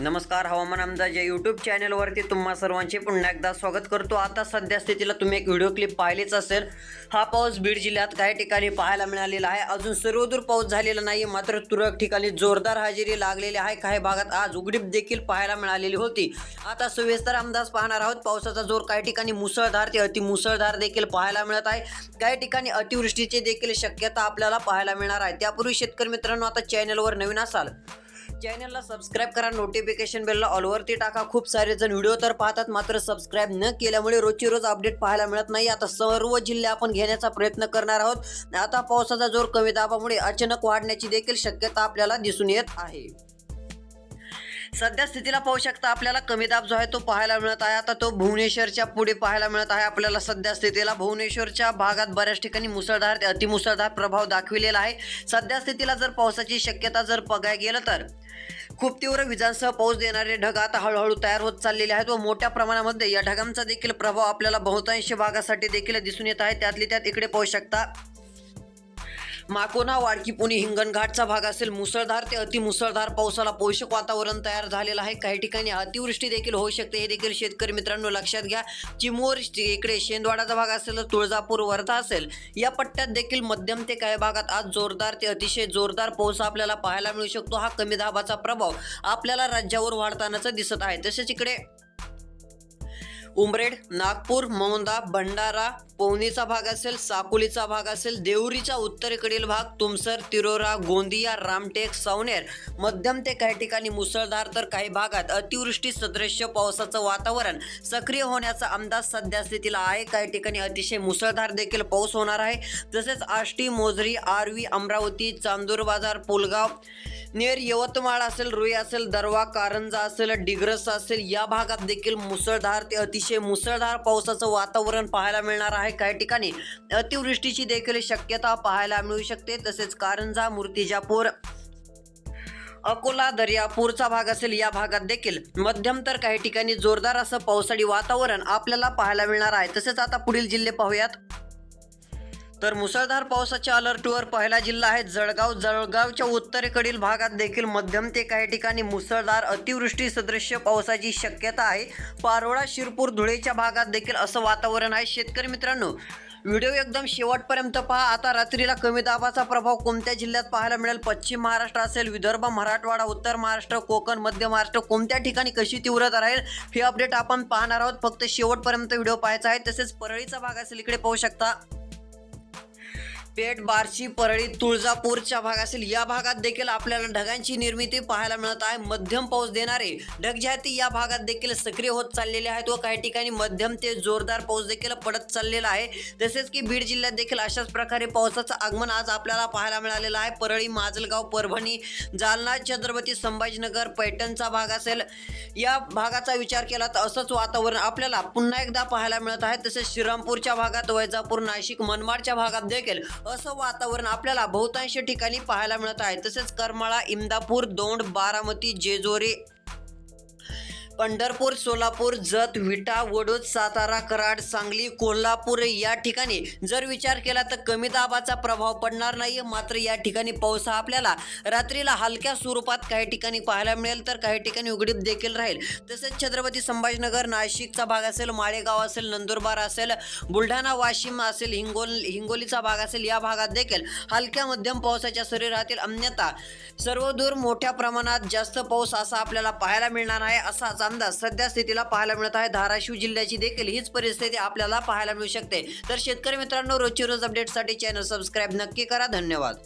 नमस्कार हवामान अंदाज या यूट्यूब चॅनलवरती तुम्हा सर्वांचे पुन्हा एकदा स्वागत करतो. आता सध्या स्थितीला तुम्ही एक व्हिडिओ क्लिप पाहिलीच असेल. हा पाऊस बीड जिल्ह्यात काही ठिकाणी पाहायला मिळालेला आहे. अजून सर्वदूर पाऊस झालेला नाही मात्र तुरळक ठिकाणी जोरदार हजेरी लागलेली आहे. काही भागात आज उघडीप देखील पाहायला मिळालेली होती. आता सविस्तर अंदाज पाहणार आहोत. पावसाचा जोर काही ठिकाणी मुसळधार ते अति मुसळधार देखील पाहायला मिळत आहे. काही ठिकाणी अतिवृष्टीची देखील शक्यता आपल्याला पाहायला मिळणार आहे. त्यापूर्वी शेतकरी मित्रांनो आता चॅनलवर नवीन असाल चॅनलला सबस्क्राईब करा नोटिफिकेशन बेलला ऑलवरती टाका. खूप सारे जण व्हिडिओ तर पाहतात मात्र सबस्क्राईब न केल्यामुळे रोजची रोज अपडेट पाहायला मिळत नाही. आता सर्व जिल्हे आपण घेण्याचा प्रयत्न करणार आहोत. आता पावसाचा जोर कमी दाबामुळे अचानक वाढण्याची देखील शक्यता आपल्याला दिसून येत आहे. सध्या स्थितीला पाहू शकता आपल्याला कमी दाब जो आहे तो पाहायला मिळत आहे. आता तो भुवनेश्वरच्या पुढे पाहायला मिळत आहे. आपल्याला सध्या स्थितीला भुवनेश्वरच्या भागात बऱ्याच ठिकाणी मुसळधार ते अतिमुसळधार प्रभाव दाखविलेला आहे. सध्या स्थितीला जर पावसाची शक्यता जर बघायला गेलं तर खूप तीव्र विजांसह पाऊस देणारे ढग आता हळूहळू तयार होत चाललेले आहेत व मोठ्या प्रमाणामध्ये या ढगांचा देखील प्रभाव आपल्याला बहुतांश भागासाठी देखील दिसून येत आहे. त्यातली त्यात इकडे पाहू शकता माकोना वाडकी पुणे हिंगणघाटचा भाग असेल. मुसळधार ते अतिमुसळधार पावसाला पोषक वातावरण तयार झालेलं आहे. काही ठिकाणी अतिवृष्टी देखील होऊ शकते. हे देखील शेतकरी मित्रांनो लक्षात घ्या. चिमूर इकडे शेंदवाडाचा भाग असेल तर तुळजापूर वर्धा असेल या पट्ट्यात देखील मध्यम ते काही भागात आज जोरदार ते अतिशय जोरदार पाऊस आपल्याला पाहायला मिळू शकतो. हा कमी दाबाचा प्रभाव आपल्याला राज्यावर वाढतानाचा दिसत आहे. तसेच इकडे उमरेड नागपूर मौंदा भंडारा पवनीचा भाग असेल साकोलीचा भाग असेल देवरीचा उत्तरेकडील भाग तुमसर तिरोरा गोंदिया रामटेक सावनेर मध्यम ते काही ठिकाणी मुसळधार तर काही भागात अतिवृष्टी सदृश्य पावसाचं वातावरण सक्रिय होण्याचा अंदाज सध्या स्थितीला आहे. काही ठिकाणी अतिशय मुसळधार देखील पाऊस होणार आहे. तसेच आष्टी मोजरी आर्वी अमरावती चांदूर बाजार पुलगाव नेर यवतमाळ असेल रुई असेल दरवा कारंजा असेल डिग्रस असेल या भागात देखील मुसळधार ते अतिशय मुसळधार पावसाचं वातावरण पाहायला मिळणार आहे. काही ठिकाणी अतिवृष्टीची देखील शक्यता पाहायला मिळू शकते. तसेच कारंजा मूर्तिजापूर अकोला दर्यापूरचा भाग असेल या भागात देखील मध्यम तर काही ठिकाणी जोरदार असं पावसाळी वातावरण आपल्याला पाहायला मिळणार आहे. तसेच आता पुढील जिल्हे पाहूयात. तर मुसळधार पावसाच्या अलर्टवर पहिला जिल्हा आहे जळगाव. जळगावच्या उत्तरेकडील भागात देखील मध्यम ते काही ठिकाणी मुसळधार अतिवृष्टी सदृश्य पावसाची शक्यता आहे. पारोळा शिरपूर धुळेच्या भागात देखील असं वातावरण आहे. शेतकरी मित्रांनो व्हिडिओ एकदम शेवटपर्यंत पहा. आता रात्रीला कमी दाबाचा प्रभाव कोणत्या जिल्ह्यात पाहायला मिळेल? पश्चिम महाराष्ट्र असेल विदर्भ मराठवाडा उत्तर महाराष्ट्र कोकण मध्य महाराष्ट्र कोणत्या ठिकाणी कशी तीव्रता राहील? हे अपडेट आपण पाहणार आहोत. फक्त शेवटपर्यंत व्हिडिओ पाहायचा आहे. तसेच परळीचा भाग असेल इकडे पाहू शकता. पेठ बार्शी परळी तुळजापूरच्या भाग असेल या भागात देखील आपल्याला ढगांची निर्मिती पाहायला मिळत आहे. मध्यम पाऊस देणारे ढग जे आहेत ते या भागात देखील सक्रिय होत चाललेले आहेत व काही ठिकाणी मध्यम ते जोरदार पाऊस देखील पडत चाललेला आहे. तसेच की बीड जिल्ह्यात देखील अशाच प्रकारे पावसाचं आगमन आज आपल्याला पाहायला मिळालेलं आहे. परळी माजलगाव परभणी जालना छत्रपती संभाजीनगर पैठणचा भाग असेल. या भागाचा विचार केला तर असंच वातावरण आपल्याला पुन्हा एकदा पाहायला मिळत आहे. तसेच श्रीरामपूरच्या भागात वैजापूर नाशिक मनमाडच्या भागात देखील असं वातावरण आपल्याला बहुतांश ठिकाणी पाहायला मिळत आहे. तसेच करमाळा इंदापूर दौंड बारामती जेजोरी पंढरपूर सोलापूर जत विटा वडोद सातारा कराड सांगली कोल्हापूर या ठिकाणी जर विचार केला तर कमी दाबाचा प्रभाव पडणार नाही मात्र या ठिकाणी पाऊस हा आपल्याला रात्रीला हलक्या स्वरूपात काही ठिकाणी पाहायला मिळेल तर काही ठिकाणी उघडीप देखील राहील. तसेच छत्रपती संभाजीनगर नाशिकचा भाग असेल माळेगाव असेल नंदुरबार असेल बुलढाणा वाशिम असेल हिंगोल हिंगोलीचा भाग असेल या भागात देखील हलक्या मध्यम पावसाच्या सरी राहतील अन्यथा सर्वदूर मोठ्या प्रमाणात जास्त पाऊस असा आपल्याला पाहायला मिळणार आहे असाच अंदाज सध्या स्थितीला पाहायला मिळत आहे. धाराशिव जिल्ह्याची देखील हीच परिस्थिती आपल्याला पाहायला मिळू शकते. तर शेतकरी मित्रांनो रोजची रोज अपडेटसाठी चॅनल सबस्क्राईब नक्की करा. धन्यवाद.